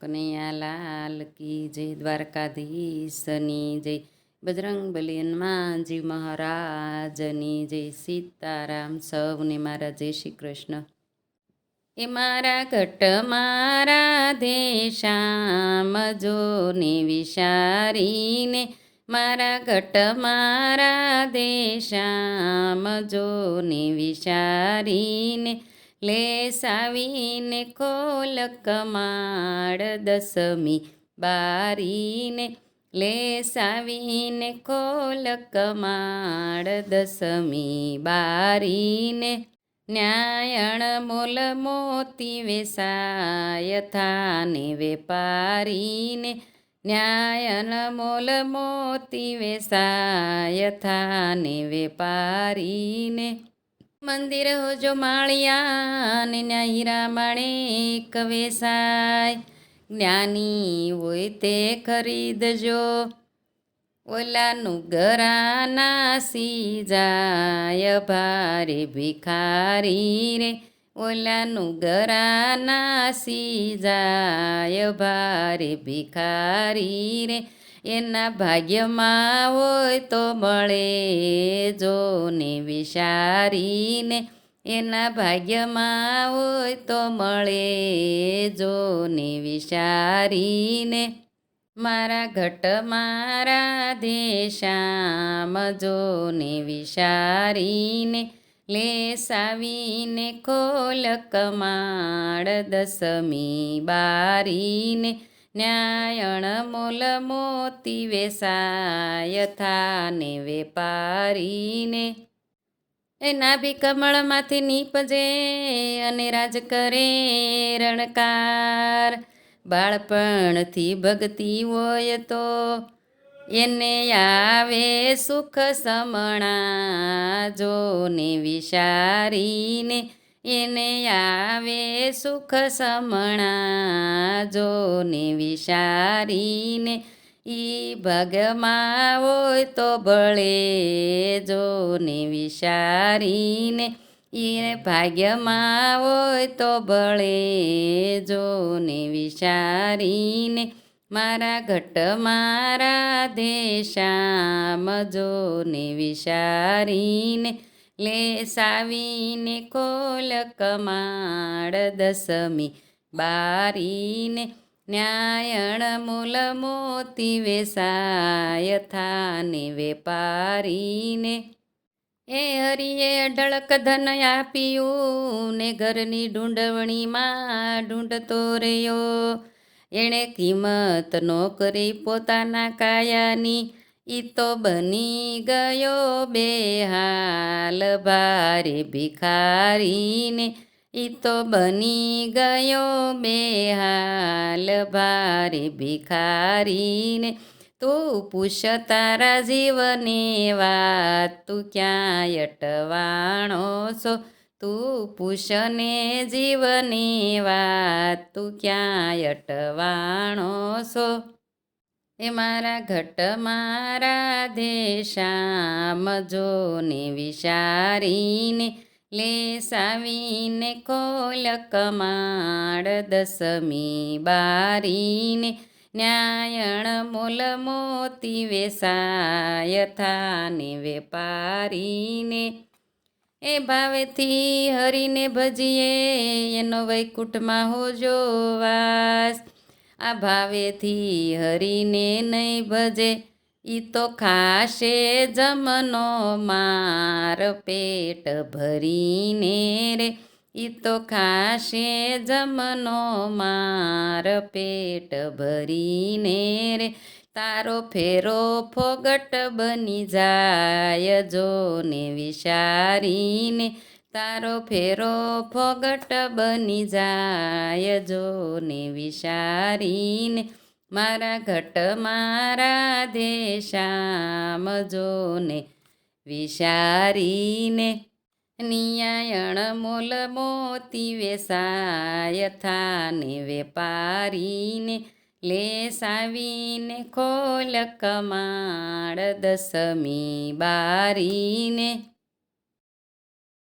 કનૈયા લાલ કી જય દ્વારકાધીશની જય. બજરંગ બલિયનમાંજી મહારાજની જય. સીતારામ સૌને મારા જય શ્રી કૃષ્ણ. એ મારા ઘટ મારા દેશામ જોને વિશારીને મારા ઘટ મારા દેશામ જોને વિચારીને લેસાવીને ખોલ કમાડ દસમી બારીને. લેસાવીને ખોલ કમાડ દસમી બારીને. ન્યાયણ મૂલ મોતી વેસાય થાને વેપારીને. ન્યાયન મૂલ મોતી વેસાય થાને વેપારીને. મંદિર હોજો માળિયા ન્યા હીરા માણેક વેસાય જ્ઞાની હોય તે ખરીદજો. ઓલાનું ગરાના સી જાય ભારે ભિખારી રે. ઓલાનું ગરાના સી જાય ભારે ભિખારી રે. એના ભાગ્યમાં હોય તો મળે જોને વિચારીને. એના ભાગ્યમાં હોય તો મળે જોને વિચારીને. મારા ઘટ મારા દેશામ જોને વિચારીને. લેસાવીને ખોલ કમાડ દસમી બારીને. ન્યાયણ મૂલ મોતી વેસાય થાને વેપારીને. એ નાભી કમળમાંથી નીપજે અને રાજ કરે રણકાર. બાળપણથી ભગતી હોય તો એને આવે સુખ સમણા, જોને વિચારીને એને આવે સુખ સમણા જોને વિશારીને ઈ ભગમાં હોય તો ભળે જોને વિશારીને ઈ ભાગ્યમાં હોય તો ભળે જોને વિશારીને મારા ઘટ મારા દેશામ જોને વિચારીને લેસાવીને કોલ કમાડ દસમી બારીને ન્યાયણ મૂલ મોતી વેસાય થાને વેપારીને. એ હરિએ અઢળક ધન આપ્યું ને ઘરની ઢૂંઢવણીમાં ઢૂંઢતો રહ્યો. એણે કિંમત નોકરી પોતાના કાયાની ઈ તો બની ગયો બેહાલ ભારે ભિખારીને. ઈ તો બની ગયો બેહાલ ભારે ભિખારીને. તું પૂછ તારા જીવને વાત, તું ક્યાંય અટવાણો છો? તું પૂછને જીવની વાત, તું ક્યાંય અટવાણો છો? એ મારા ઘટ મારા દેશામ જોને વિશારીને લેસાવીને કોલ કમાડ દસમી બારીને ન્યાયણ મૂલ મોતી વેસાય થાને વેપારીને. એ ભાવેથી હરીને ભજીએ, એનો વૈકુંઠમાં હોજો વાસ આ ભાવેથી હરીને નહીં ભજે, ઈ તો ખાશે જમનો માર પેટ ભરીને રે. ઈ તો ખાશે જમનો માર પેટ ભરીને રે. તારો ફેરો ફોગટ બની જાય જોને વિચારીને તારો ફેરો ફોગટ બની જાય જોને વિશારીને. મારા ઘટ મારા દેશામ જોને વિશારીને. નિયાયણ મૂલ મોતી વેસાય થાને વેપારીને. લેસાવીને ખોલ કમાડ દસમી બારીને.